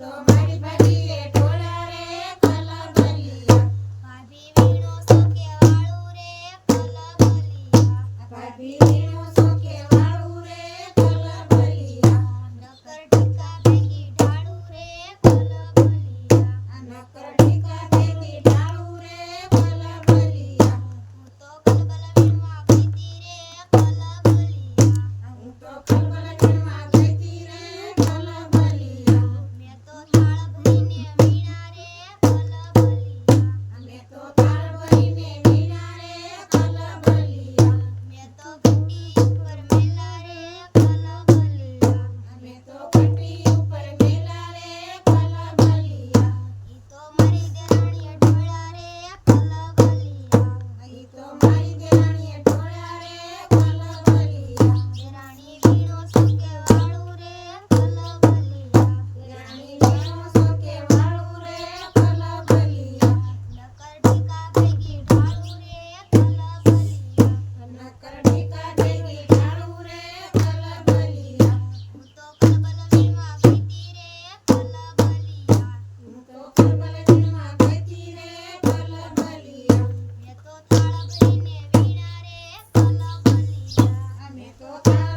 તો મારી પગીએ ઢોળ રે કલબલિયા કાવી વીણો સો કેવાળું રે કલબલિયા કાવી વીણો સો કેવાળું રે કલબલિયા ન કર ટીકા પેગી ઢાળું રે કલબલિયા ન કર ટીકા પેગી voltar.